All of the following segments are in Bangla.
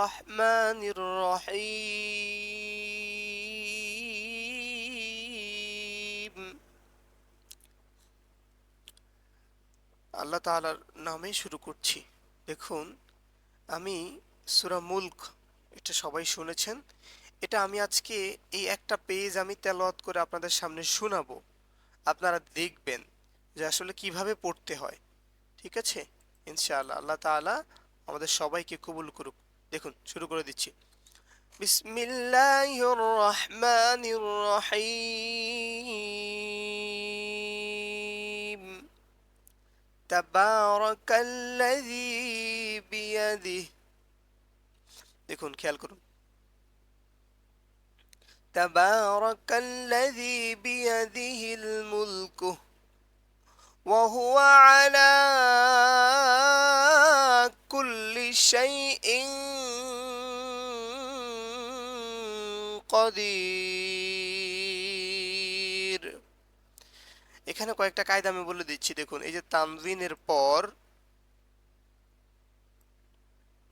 الرحمن الرحيم আল্লাহ তাআলার নামে শুরু করছি দেখুন আমি সূরা মুলক এটা সবাই শুনেছেন এটা আমি আজকে এই একটা পেজ আমি তেলাওয়াত করে আপনাদের সামনে শোনাবো আপনারা দেখবেন যে আসলে কিভাবে পড়তে হয় ঠিক আছে ইনশাআল্লাহ আল্লাহ তাআলা আমাদের সবাইকে কবুল করুক দেখুন, শুরু করে দিচ্ছি। বিসমিল্লাহির রহমানির রহিম তাবারাকাল্লাযী বিয়াদিহি। দেখুন, খেয়াল করুন। তাবারাকাল্লাযী বিয়াদিহিল মুলকু। وهو على كل شيء قدير এখানে কয়েকটা কায়দা আমি বলে দিচ্ছি দেখুন এই যে তানভিনের পর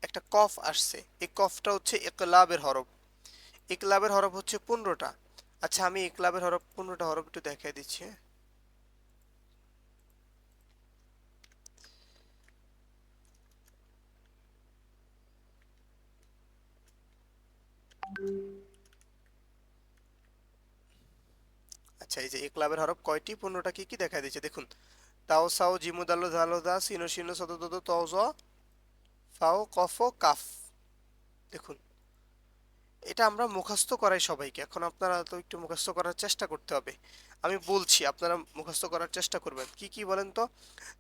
একটা কফ আসছে এই কফটা হচ্ছে ইকলাবের হরফ ইকলাবের হরফ হচ্ছে পনেরোটা আচ্ছা আমি ইকলাবের হরফ পনেরোটা হরফ একটু দেখাই দিচ্ছি হ্যাঁ? আচ্ছা এই যে ইকলাবের হরফ কয়টি? পনেরোটা কি কি দেখা দিচ্ছে দেখুন, তাও সাও জিমুদালো ধালো দা সিনো সিনো দদ তও ফাও, কফ, কাফ। দেখুন, এটা আমরা মুখস্থ করাই সবাইকে। এখন আপনারা তো একটু মুখস্থ করার চেষ্টা করতে হবে। আমি বলছি, আপনারা মুখস্থ করার চেষ্টা করবেন। কি কি বলেন তো?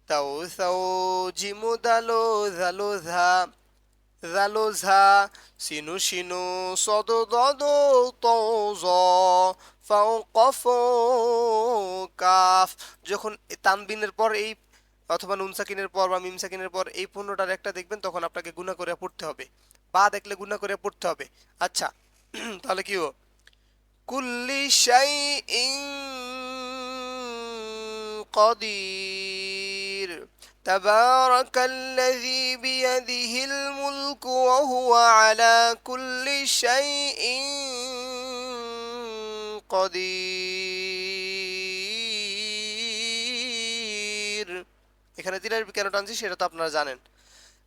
তাও সাও জিমুদালো ধালো ধা সিনু সিনু সদ দদ তও জ ফাও কফ কাফ যখন এ তানবিনের পর এই অথবা নুন সাকিনের পর বা মিম সাকিনের পর এই পণ্যটার একটা দেখবেন তখন আপনাকে গুণা করে পড়তে হবে বা দেখলে গুণা করে পড়তে হবে আচ্ছা তাহলে কি হো কুল্লি শাইইন قدير تبارك الذي بيده الملك وهو على كل شيء قدير এখানে তিনের কেন টানছি সেটা তো আপনারা জানেন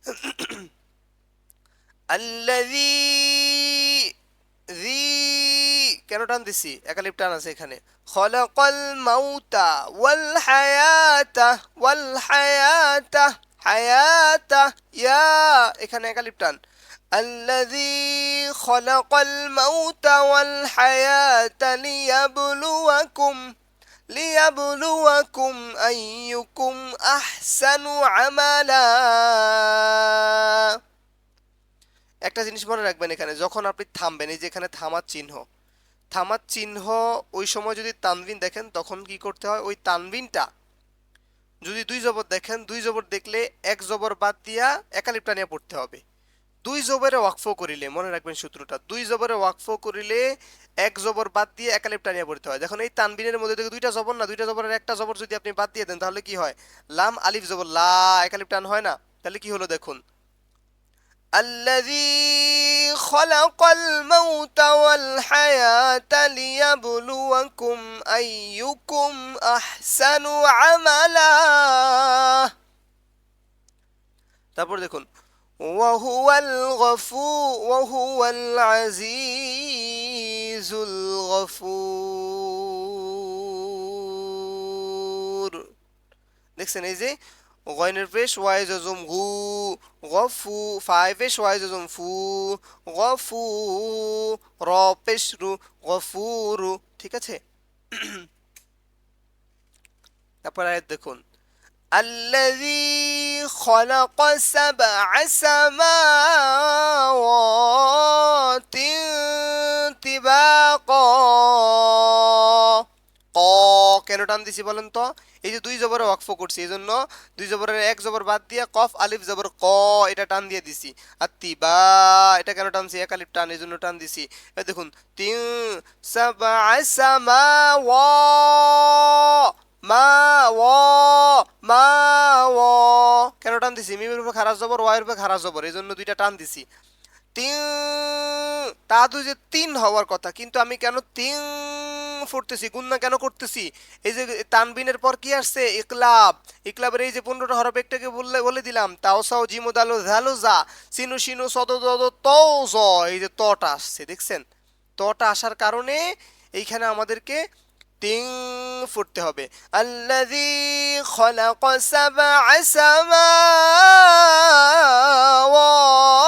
আল্লাযী ذي কেন টান দিছি একালিপ টান আছে এখানে খলাকাল মাউতা ওয়াল হায়াতা ওয়াল হায়াতা হায়াতা ইয়া এখানে একালিপ টান الذي خلق الموت والحياة ليبلوكم ليبلوكم أيكم أحسن عملا একটা জিনিস মনে রাখবেন এখানে যখন আপনি থামবেন এই যে এখানে থামার চিহ্ন থামার চিহ্ন ওই সময় যদি তানবিন দেখেন, তখন কি করতে হয়? ওই তানবিনটা যদি দুই জবর দেখেন, দুই জবর দেখলে এক জবর বাদ দিয়া একালিপটা নিয়ে পড়তে হবে। দুই জবরে ওয়াকফ করিলে, মনে রাখবেন সূত্রটা, দুই জবরে ওয়াকফ করিলে এক জবর বাদ দিয়ে একালিপটা নিয়ে পড়তে হয়। দেখুন, এই তানবিনের মধ্যে থেকে দুইটা জবর না, দুইটা জবরের একটা জবর যদি আপনি বাদ দিয়ে দেন, তাহলে কি হয়? লাম, আলিফ, জবর, লা, একালিপটান হয় না? তাহলে কি হলো দেখুন? আল্লাযী خلق الموت والحياة ليبلوكم أيكم أحسن عملا তারপর দেখুন وهو الغفور وهو العزيز الغفور দেখছেন এই যে গয়নের পেশ ওয়াই জজম গু গফু ফাই পেশ ওয়াই জজম ফু গফু র পেশ রু গফুরু ঠিক আছে তারপর আয়াত দেখুন الذي خلق سبع سماوات طباقا ক কেন টান দিছি বলেন তো? এই যে দুই জবরে ওয়াকফ করছি এই জন্য দুই জবরের এক জবর বাদ দিয়ে কফ, আলিফ জবর ক, এটা টান দিয়ে দিছি। আর তিবা এটা কেন টানছি? এক আলিফ টান এই জন্য টান দিছি। দেখুন, তিন সামা মা, ও মা, ও কেন টান দিছি? মিমের উপর খারাপ জবর, ওয়াইয়ের উপর খারাপ জবর এই জন্য দুইটা টান দিছি। তিন, তা দুই যে তিন হওয়ার কথা, কিন্তু আমি কেন তিন ফুটতেছি গুন্না কেন করতেছি? এই যে তানবিনের পর কি আসছে? ইকলাব। ইকলাবের এই যে পনেরোটা হরফ একটাকে বললে, বলে দিলাম, তাও সাও জিমো দালো ঝালো যা, সিনু সিনু জ, এই যে তটা আসছে, দেখছেন? তটা আসার কারণে এইখানে আমাদেরকে তিন ফুটতে হবে। আল্লাযী খলাক সাবআ সামাওয়াতিন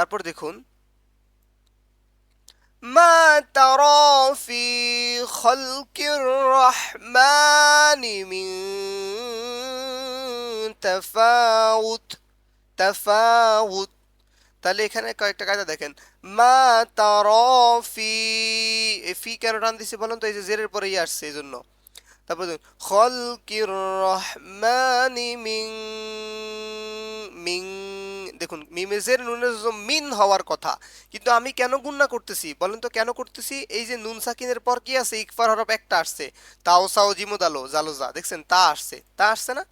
তারপর দেখুন, মা তারা ফি খালকির রহমানি মিন তাফাউত তাফাউত। তাহলে এখানে কয়েকটা কায়দা দেখেন, মা তারফি এ ফি কেন টান দিছি বলেন তো? এই যে জেরের পরে ইয়ে আসছে, এই জন্য। তারপর খলকির রহমানি মিং মিং। দেখুন, মিমেজের নুনের মিন হওয়ার কথা, কিন্তু আমি কেন গুন্না করতেছি? বলেন তো কেন করতেছি? এই যে নুন সাকিনের পর কি আছে? ইকফার হরফ একটা আসছে। তাও সাও জিমুদালো জালোজা দেখছেন? তা আসছে। তা আসছে না?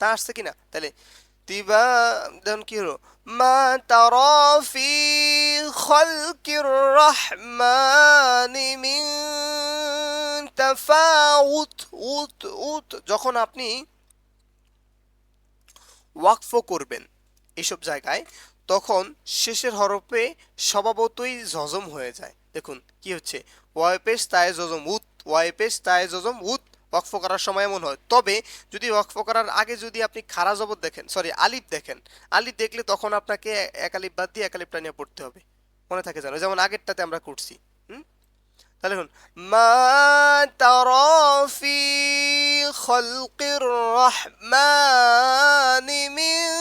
তা আসছে কিনা তাহলে তিবা, দেখুন কি হলো? মা তারা ফি খালকির রহমানি মিন তাফাউত উত উত যখন আপনি ওয়াকফ করবেন এইসব জায়গায়, তখন শেষের হরফে স্বভাবতই জজম হয়ে যায়। দেখুন, কি হচ্ছে? ওয়াইপেশ তায়ে জজম, উত ওয়াইপেশ তায়ে জজম, উত, ওয়াকফ করার সময় এমন হয়। তবে যদি ওয়াকফ করার আগে যদি আপনি খারা জবর দেখেন সরি আলিফ দেখেন, আলিফ দেখলে তখন আপনাকে এক আলিফ বাদ দিয়ে এক আলিফটা নিয়ে পড়তে হবে। মনে থাকে জানো যেমন আগেরটাতে আমরা করছি। তাহলে দেখুন মা তারা ফি খালকির রহমানি মিন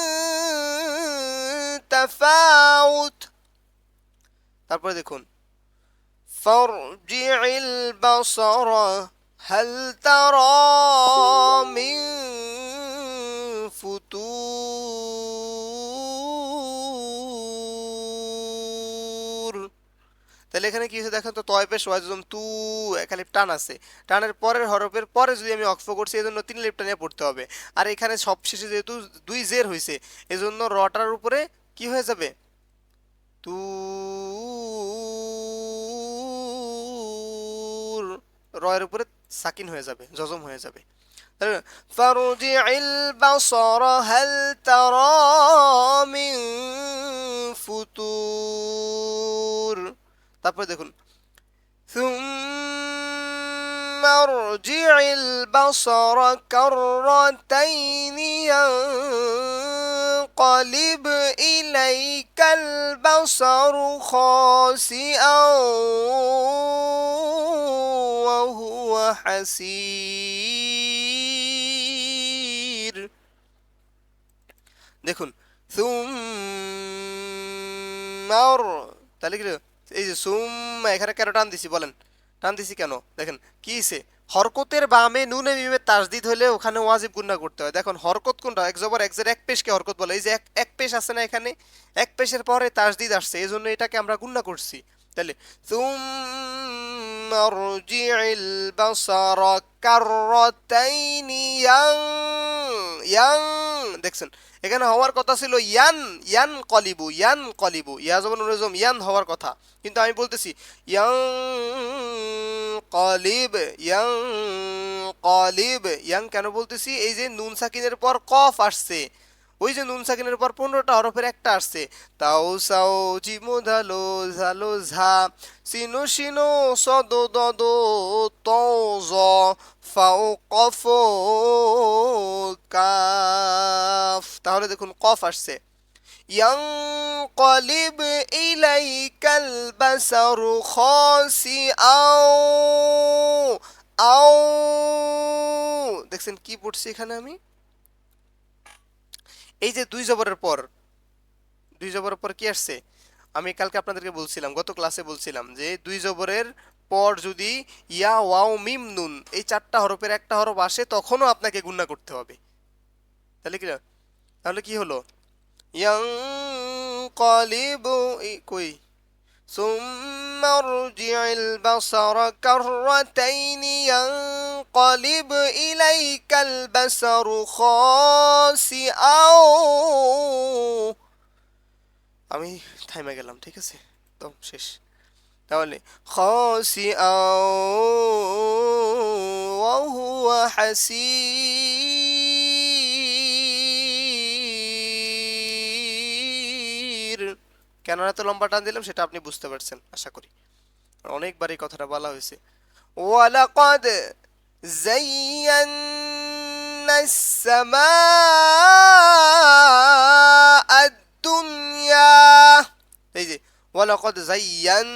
তাফাউত তারপরে দেখুন فارجع البصر هل ترى من ফুতুর তাহলে এখানে কি হচ্ছে দেখেন তো তয়পেশ ওয়াজম তু এখানে টান আছে টানের পরের হরফের পরে যদি আমি অক্ফ করছি এই জন্য তিন লিপটা নিয়ে পড়তে হবে আর এখানে সব শেষে যেহেতু দুই জের হয়েছে এজন্য রটার উপরে কি হয়ে যাবে তু রয়ের উপরে সাকিন হয়ে যাবে জজম হয়ে যাবে فارجع البصر هل ترى من ফুতুর তারপরে দেখুন ثم ارجع البصر كرتين ينقلب إليك البصر خاسئا وهو حسير দেখুন সুমার তাহলে কি এই যে সুম, এখানে কেন টান দিছি বলেন? টান দিছি কেন? দেখেন, কি সে হরকতের বামে নুনে মিমে তাসদিদ হলে ওখানে ওয়াজিব গুন্না করতে হয়। দেখুন, হরকত কোনটা? এক জবর, এক এক পেশকে হরকত বলে। এই যে এক এক পেশ আছে না এখানে? এক পেশের পরে তাসদিদ আসছে। এই জন্য এটাকে আমরা গুন্না করছি। তাহলে রুজিল বাসার কাররাতাইনি ইয়াং ইয়াং। দেখছেন এখানে হওয়ার কথা ছিল ইয়ান ইয়ান কলিবু ইয়ান কলিবু। ইয়া রেজম, ইয়ান হওয়ার কথা। কিন্তু আমি বলতেছি young calibre young calibre. Young কেন বলতেছি? এই যে নুন সাকিনের পর কফ আসছে। ওই যে নুন সাকিনের পর পনেরোটা হরফের একটা আসছে তাও সাও জিমু ধালো ঝালো ঝা সিনো সিনো সদ দদ তও জ ফাও কফ কাফ তাহলে দেখুন কফ আসছে ينقلب إليك البصر خاسئا আও দেখছেন কি পড়ছি এখানে আমি এই যে দুই জবরের পর দুই জবরের পর কি আসছে আমি কালকে আপনাদেরকে বলছিলাম গত ক্লাসে বলছিলাম যে দুই জবরের পর যদি ইয়া ওয়াও মিম নুন এই চারটা হরফের একটা হরফ আসে তখনও আপনাকে গুণনা করতে হবে তাহলে কি তাহলে কি হলো ইয়ানকালিবু এই কই ثم ارجع البصر كرتين ينقلب ينقلب إليك البصر خاسئا আমি থাইমে গেলাম ঠিক আছে তো শেষ তাহলে خاسئا وهو حسير কেন এত লম্বা টান দিলাম সেটা আপনি বুঝতে পারছেন আশা করি অনেকবার এই কথাটা বলা হয়েছে ওয়ালাকাদ زينا السماء الدنيا এই যে ওয়ালাকাদ জাইয়ান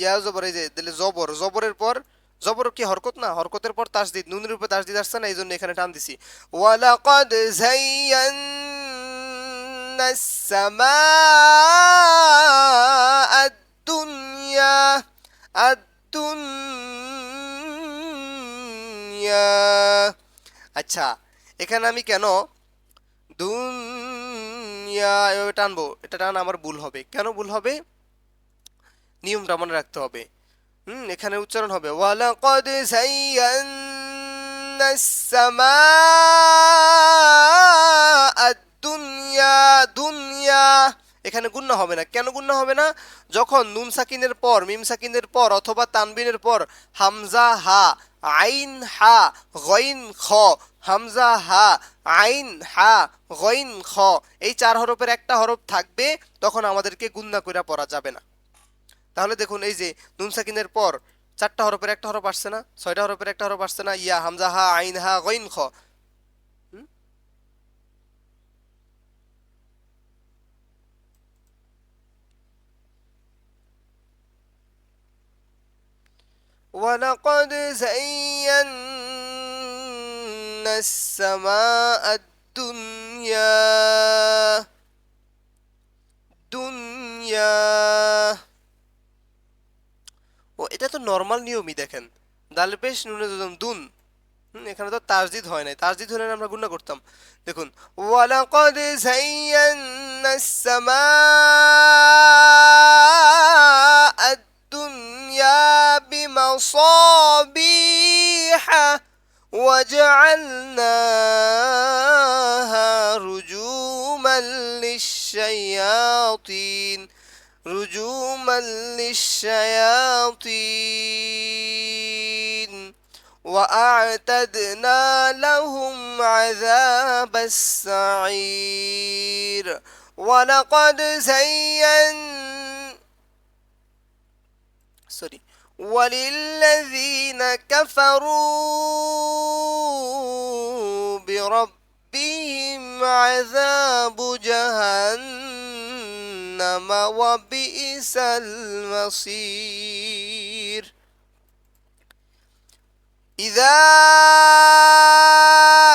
ইয়া জবর এই যে দিলে জবর জবরের পর জবর কি হরকত না হরকতের পর তাসদিদ নুনের উপর তাসদিদ আসছে না এই জন্য এখানে টান দিছি ওয়ালাকাদ জাইয়ান্না السماء الدنيا الدنيا দুনিয়া। আচ্ছা এখানে আমি কেন দুনিয়া এভাবে টানবো? এটা টান আমার ভুল হবে। কেন ভুল হবে? নিয়মটা মনে রাখতে হবে। হুম, এখানে উচ্চারণ হবে। ওয়ালাকদ সাইয়ান্না দুনিয়া দুনিয়া। এখানে গুণা হবে না। কেন গুন্না হবে না? যখন নুন সাকিনের পর, মিম সাকিনের পর, অথবা তানবিনের পর, হামজা, হা আইন হা, গইন খ, হামজা হা, আইন হা, গইন খ। এই চার হরফের একটা হরফ থাকবে, তখন আমাদেরকে গুন্না কইরা পড়া যাবে না। তাহলে দেখুন, এই যে নুনসাকিনের পর চারটা হরফের একটা হরফ আসছে না, ছয়টা হরফের একটা হরফ আসছে না, ইয়া, হামজা হা, আইন হা, গইন খ। ولقد زينا السماء الدنيا দুনিয়া ও এটা তো নর্মাল নিয়মই দেখেন দাল পেশ নুনে যদম দুন হুম, এখানে তো তাসদিদ হয় নাই তাসদিদ হলে আমরা গুণা করতাম দেখুন ওয়ালাকাদ যায়্যান্না السماء الدنيا بمصابيح وجعلناها رجوما للشياطين رجوما للشياطين. وأعتدنا لهم عذاب السعير. ولقد زين النصر وللذين كفروا بربهم عذاب جهنم وبئس المصير. إذا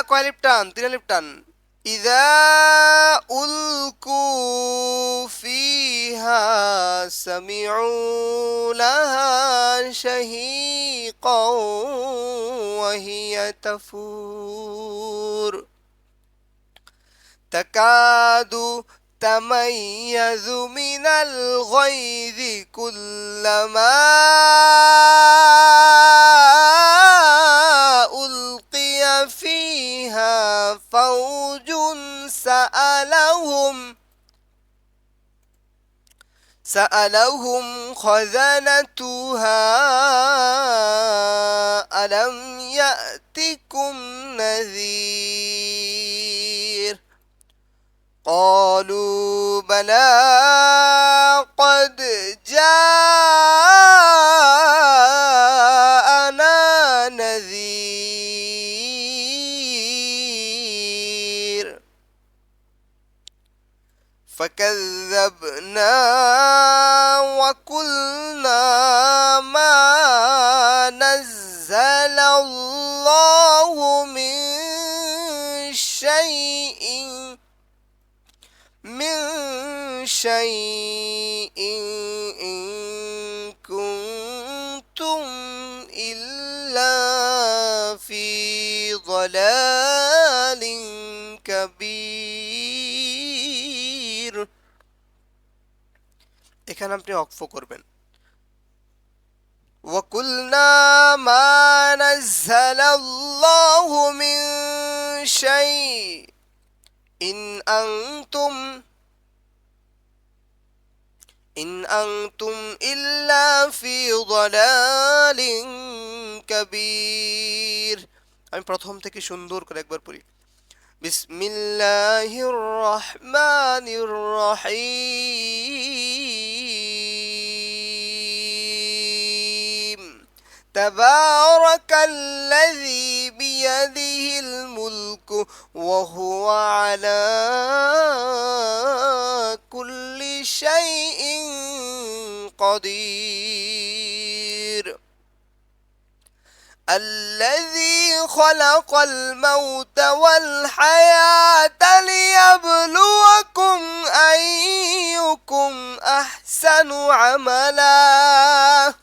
كوالبتان تنالبتان إذا ألقوا فيها سمعوا لها شهيقا وهي تفور. تكاد تميز من الغيظ كلما سألهم سألهم خزنتها ألم يأتكم نذير؟ قالوا بلى شيء إن كنتم إلا في ضلال كبير এখানে আপনি অক্ফ করবেন وقلنا ما نزل الله من شيء إن أنتم إن أنتم إلا في ضلال كبير আমি প্রথম থেকে সুন্দর করে একবার পড়ি বিসমিল্লাহির রহমানির রহিম تبارك الذي بيده الملك وهو على كل شيء قدير. الذي خلق الموت والحياة ليبلوكم أيكم أحسن عملا.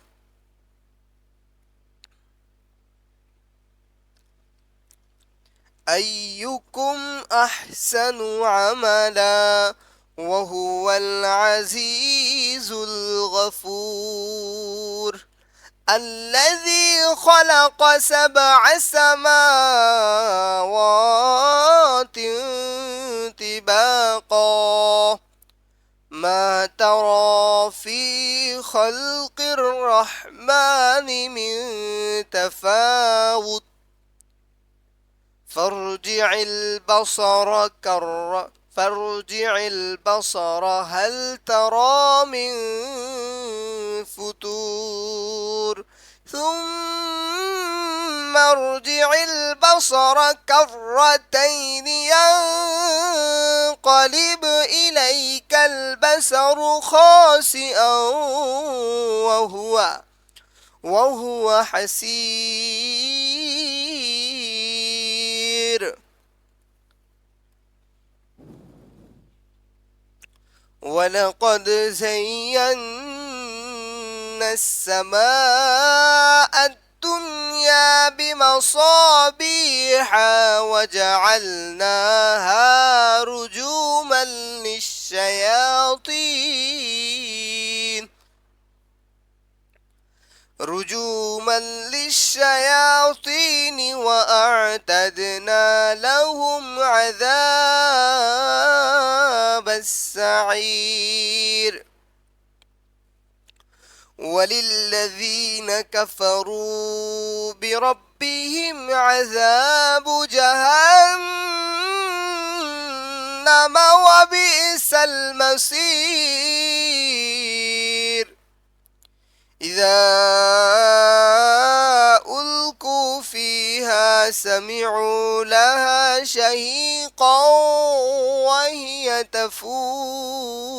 أيكم أحسن عملا. وهو العزيز الغفور الذي خلق سبع سماوات طباقا. ما ترى في خلق الرحمن من تفاوت. فارجع البصر كر فارجع البصر هل ترى من فتور ثم ارجع البصر كرتين ينقلب إليك البصر خاسئا وهو وهو حسير. ولقد زينا السماء الدنيا بمصابيح وجعلناها رجوما للشياطين. رجوما للشياطين وأعتدنا لهم عذاب السعير. وللذين كفروا بربهم عذاب جهنم وبئس المصير. إذا ألقوا فيها سمعوا لها شهيقا وهي تفور.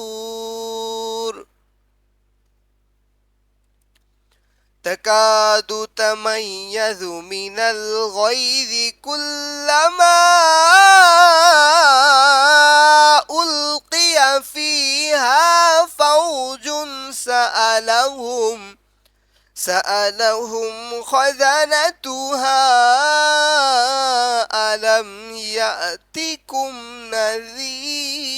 تكاد تميز من الغيظ كلما ألقي فيها فوج سألهم سألهم خزنتها ألم يأتكم نذير؟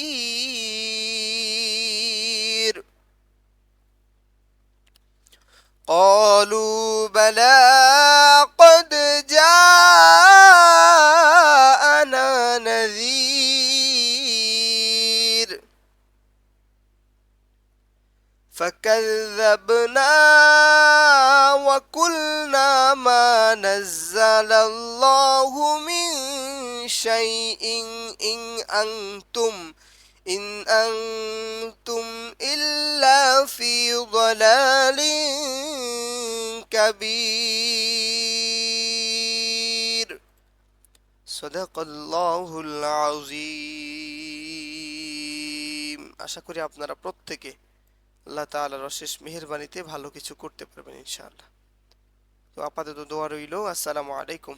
قالوا بلى قد جاءنا نذير. فكذبنا وقلنا ما نزل الله من شيء إن أنتم إن أنتم إلا في ضلال كبير صدق الله العظيم আশা করি আপনারা প্রত্যেকে আল্লাহ তাআলার অশেষ মেহেরবানিতে ভালো কিছু করতে পারবেন ইনশাআল্লাহ তো আপাতত দোয়া রইল আসসালামু আলাইকুম।